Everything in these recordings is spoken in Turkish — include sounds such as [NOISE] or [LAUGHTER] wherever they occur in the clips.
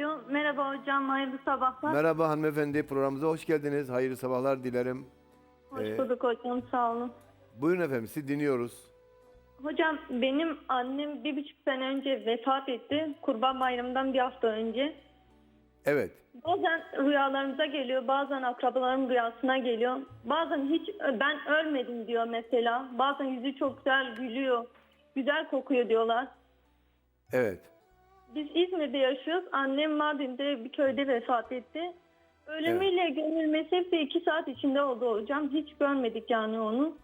Alo, merhaba hocam, hayırlı sabahlar. Merhaba hanımefendi, programımıza hoş geldiniz. Hayırlı sabahlar dilerim. Hoş Ee, bulduk hocam, sağ olun. Buyurun efendim, sizi dinliyoruz. Hocam benim annem bir buçuk sene önce vefat etti. Kurban Bayramı'ndan bir hafta önce. Evet, Bazen rüyalarımıza geliyor, bazen akrabalarım rüyasına geliyor. Bazen hiç ben ölmedim diyor mesela. Bazen yüzü çok güzel gülüyor, güzel kokuyor diyorlar. evet. Biz İzmir'de yaşıyoruz. Annem Mardin'de bir köyde vefat etti. Ölümüyle gömülmesi hepsi iki saat içinde oldu hocam. Hiç görmedik yani onu.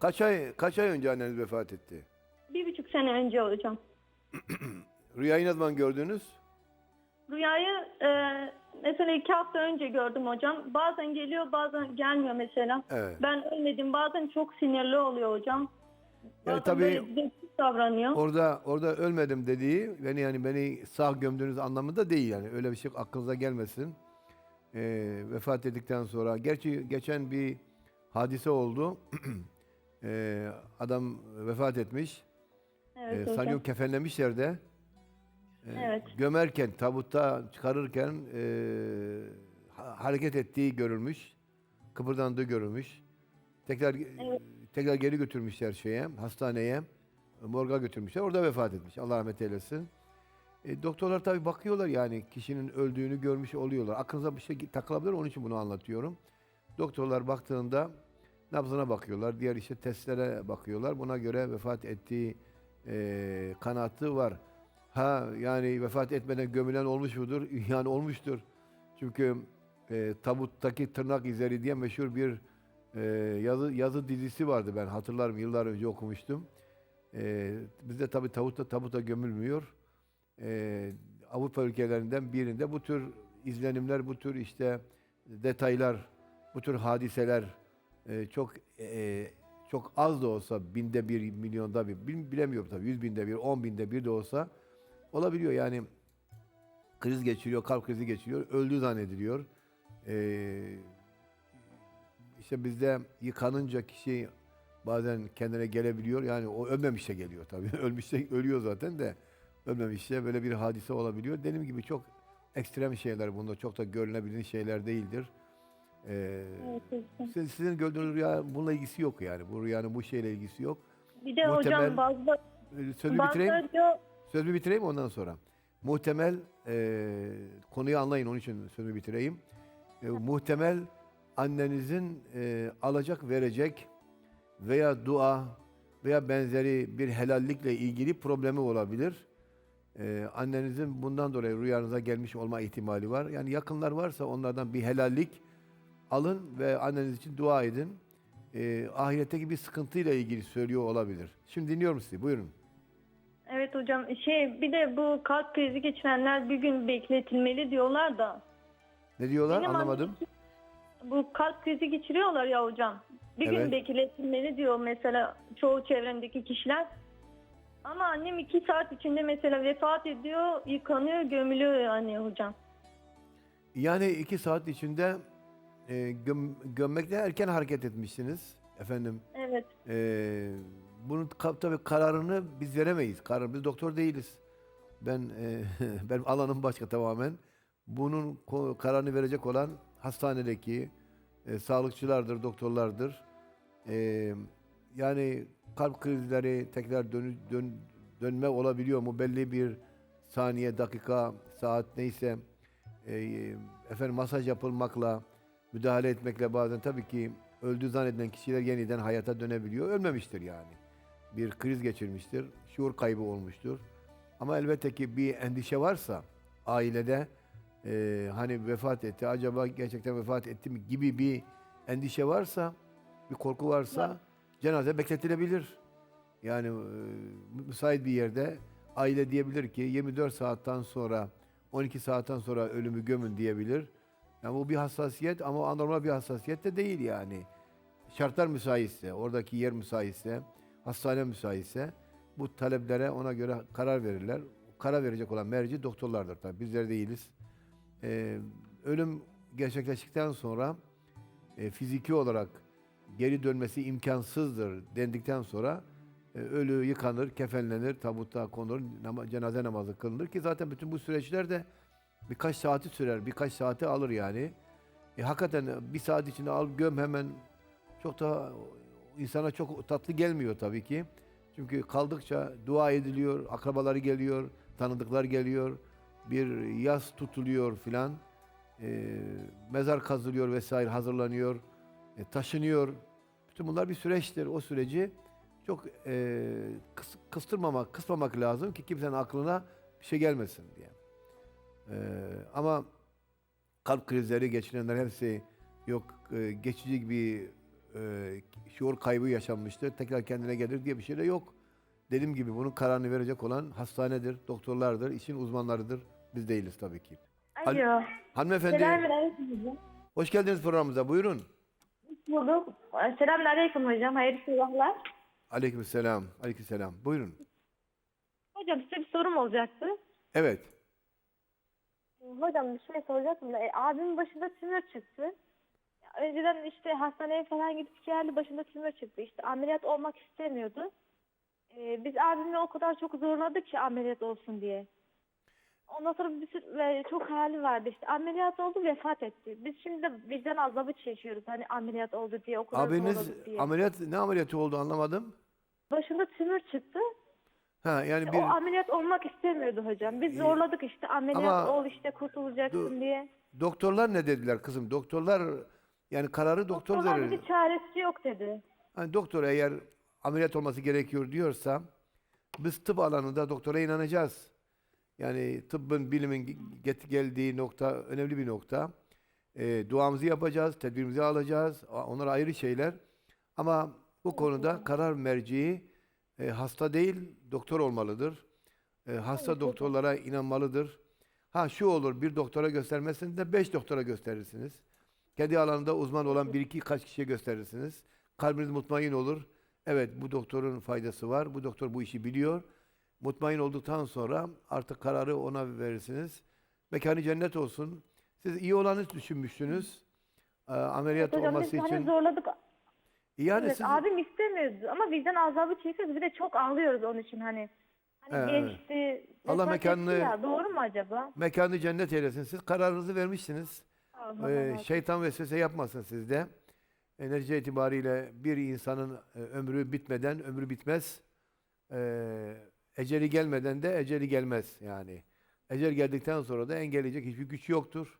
Kaç ay kaç ay önce anneniz vefat etti? Bir buçuk sene önce hocam. [CLEARS THROAT] Rüyayı ne zaman gördünüz? Rüyayı e, mesela iki hafta önce gördüm hocam. Bazen geliyor bazen gelmiyor mesela. Evet. Ben ölmedim bazen çok sinirli oluyor hocam. Bazen tabii böyle davranıyor. Orada orada ölmedim dediği beni yani beni sağ gömdüğünüz anlamında değil yani. Öyle bir şey aklınıza gelmesin. Ee, vefat ettikten sonra gerçi geçen bir hadise oldu. [CLEARS THROAT] Ee, adam vefat etmiş. evet Ee, hocam. sanıyorum kefenlemişler de. Ee, Evet. Gömerken, tabutta çıkarırken e, ha- hareket ettiği görülmüş. Kıpırdandığı görülmüş. Tekrar tekrar geri götürmüşler şeye, hastaneye. Morga götürmüşler. Orada vefat etmiş. Allah rahmet eylesin. E, doktorlar tabii bakıyorlar yani kişinin öldüğünü görmüş oluyorlar. Aklınıza bir şey takılabilir onun için bunu anlatıyorum. Doktorlar baktığında nabzına bakıyorlar. Diğer işte testlere bakıyorlar. Buna göre vefat ettiği e, kanaatı var. Ha yani vefat etmeden gömülen olmuş mudur? [LAUGHS] Yani olmuştur. Çünkü e, tabuttaki tırnak izleri diye meşhur bir e, yazı yazı dizisi vardı ben hatırlarım yıllar önce okumuştum. E, bizde tabi tabuta tabuta gömülmüyor. E, Avrupa ülkelerinden birinde bu tür izlenimler, bu tür işte detaylar, bu tür hadiseler e, çok e, çok az da olsa binde bir, milyonda bir, bil- bilemiyorum tabii yüz binde bir, on binde bir de olsa olabiliyor. Yani kriz geçiriyor, kalp krizi geçiriyor, öldü zannediliyor. Ee, işte bizde yıkanınca kişi bazen kendine gelebiliyor. Yani o ölmemişse geliyor tabii. [LAUGHS] Ölmüşse ölüyor zaten de ölmemişse böyle bir hadise olabiliyor. Dediğim gibi çok ekstrem şeyler bunlar. Çok da görünebilen şeyler değildir. Ee, Evet sizin, sizin gördüğünüz rüya bununla ilgisi yok yani. Bu rüyanın bu şeyle ilgisi yok. Bir de muhtemel- hocam bazı, Ee, Sözü bitireyim. bazıları diyor Sözümü bitireyim ondan sonra. Muhtemel e, konuyu anlayın onun için sözümü bitireyim. E, muhtemel annenizin e, alacak verecek veya dua veya benzeri bir helallikle ilgili problemi olabilir. E, annenizin bundan dolayı rüyanıza gelmiş olma ihtimali var. Yani yakınlar varsa onlardan bir helallik alın ve anneniz için dua edin. E, ahiretteki bir sıkıntıyla ilgili söylüyor olabilir. Şimdi dinliyorum sizi. Buyurun. Evet hocam şey bir de bu kalp krizi geçirenler bir gün bekletilmeli diyorlar da Ne diyorlar? Benim Anlamadım. bu kalp krizi geçiriyorlar ya hocam. Bir Evet. gün bekletilmeli diyor mesela çoğu çevremdeki kişiler. Ama annem iki saat içinde mesela vefat ediyor, yıkanıyor, gömülüyor yani hocam. Yani iki saat içinde e, göm, gömmekte erken hareket etmişsiniz efendim. Evet. E, bunun tabii kararını biz veremeyiz. Karar biz doktor değiliz. Ben e, [LAUGHS] benim alanım başka tamamen. Bunun kararını verecek olan hastanedeki e, sağlıkçılardır, doktorlardır. E, yani kalp krizleri tekrar dönü, dön, dönme olabiliyor mu? Belli bir saniye, dakika, saat neyse e, efendim masaj yapılmakla, müdahale etmekle bazen tabii ki öldü zannedilen kişiler yeniden hayata dönebiliyor. Ölmemiştir yani. Bir kriz geçirmiştir, şuur kaybı olmuştur. Ama elbette ki bir endişe varsa ailede e, hani vefat etti, acaba gerçekten vefat etti mi gibi bir endişe varsa, bir korku varsa cenaze bekletilebilir. Yani e, müsait bir yerde aile diyebilir ki 24 saatten sonra 12 saatten sonra ölümü gömün diyebilir. Yani bu bir hassasiyet ama anormal bir hassasiyet de değil yani. Şartlar müsaitse, oradaki yer müsaitse, hastane müsaitse bu taleplere ona göre karar verirler. Karar verecek olan merci doktorlardır tabii. Bizler değiliz. Ee, ölüm gerçekleştikten sonra e, fiziki olarak geri dönmesi imkansızdır dendikten sonra e, ölü yıkanır, kefenlenir, tabuta konur, nama- cenaze namazı kılınır ki zaten bütün bu süreçler de Birkaç saati sürer, birkaç saati alır yani. E, hakikaten bir saat içinde al göm hemen çok da insana çok tatlı gelmiyor tabii ki. Çünkü kaldıkça dua ediliyor, akrabaları geliyor, tanıdıklar geliyor, bir yas tutuluyor filan. E, mezar kazılıyor vesaire hazırlanıyor, e, taşınıyor. Bütün bunlar bir süreçtir. O süreci çok e, kıs- kıstırmamak, kısmamak lazım ki kimsenin aklına bir şey gelmesin diye. E, ama kalp krizleri geçirenler hepsi yok e, geçici bir e, şuur kaybı yaşanmıştır. Tekrar kendine gelir diye bir şey de yok. Dediğim gibi bunun kararını verecek olan hastanedir, doktorlardır, işin uzmanlarıdır. Biz değiliz tabii ki. Alo. Alo. Hanımefendi, hocam. hoş geldiniz programımıza. Buyurun. Bulduk. Selamünaleyküm hocam. Hayırlı sabahlar. Aleykümselam. Aleykümselam. Buyurun. Hocam size bir sorum olacaktı. Evet. Hocam bir şey soracaktım da e, abimin başında tümör çıktı. Önceden işte hastaneye falan gidip geldi başında tümör çıktı. İşte ameliyat olmak istemiyordu. E, biz abimle o kadar çok zorladık ki ameliyat olsun diye. Ondan sonra bir sürü, ve çok hali vardı işte. Ameliyat oldu vefat etti. Biz şimdi de vicdan azabı çekiyoruz. Hani ameliyat oldu diye o kadar Abiniz diye. ameliyat ne ameliyatı oldu anlamadım. Başında tümör çıktı. Ha yani O bir ameliyat olmak istemiyordu hocam. Biz İyi. zorladık işte ameliyat Ama- ol işte kurtulacaksın Dur. diye. doktorlar ne dediler kızım? Doktorlar yani kararı doktor Doktorlar verir. bir çaresi yok dedi. Hani doktor eğer ameliyat olması gerekiyor diyorsa biz tıp alanında doktora inanacağız. Yani tıbbın, bilimin get- geldiği nokta önemli bir nokta. E, duamızı yapacağız, tedbirimizi alacağız. Onlar ayrı şeyler. Ama bu konuda karar merciği e, hasta değil, doktor olmalıdır. E, hasta doktorlara inanmalıdır. Ha şu olur, bir doktora göstermezsiniz de beş doktora gösterirsiniz. Kendi alanında uzman olan bir iki kaç kişiye gösterirsiniz. Kalbiniz mutmain olur. Evet bu doktorun faydası var. Bu doktor bu işi biliyor. Mutmain olduktan sonra artık kararı ona verirsiniz. Mekanı cennet olsun. Siz iyi olanı düşünmüşsünüz. Ee, ameliyat Hocam biz olması hani için. zorladık. Yani evet, siz abim istemiyordu ama vicdan azabı çekiyoruz. Bir de çok ağlıyoruz onun için hani. Hani Ee, gençti. Allah mekanını- Ya, doğru mu acaba? mekanı cennet eylesin. Siz kararınızı vermişsiniz. Allah Ee, şeytan vesvese yapmasın sizde. Enerji itibariyle bir insanın e, ömrü bitmeden ömrü bitmez. Ee, eceli gelmeden de eceli gelmez yani. Ecel geldikten sonra da engelleyecek hiçbir güç yoktur.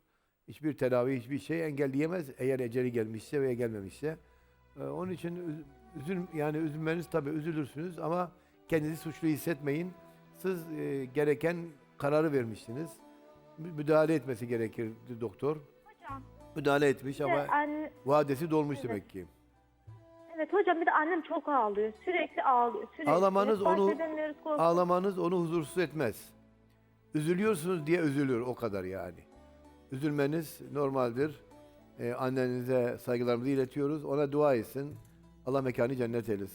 Hiçbir tedavi, hiçbir şey engelleyemez eğer eceli gelmişse veya gelmemişse. Ee, onun için üz- üzül yani üzülmeniz tabii üzülürsünüz ama kendinizi suçlu hissetmeyin. Siz e, gereken kararı vermişsiniz. Mü- Müdahale etmesi gerekirdi doktor. Hocam. Müdahale etmiş ama anne, vadesi dolmuş Evet. demek ki. Evet hocam bir de annem çok ağlıyor. Sürekli ağlıyor. Sürekli. Ağlamanız onu- korkuyoruz. Ağlamanız onu huzursuz etmez. Üzülüyorsunuz diye üzülür o kadar yani. Üzülmeniz normaldir. Ee, annenize saygılarımızı iletiyoruz. Ona dua etsin. Allah mekanı cennet eylesin.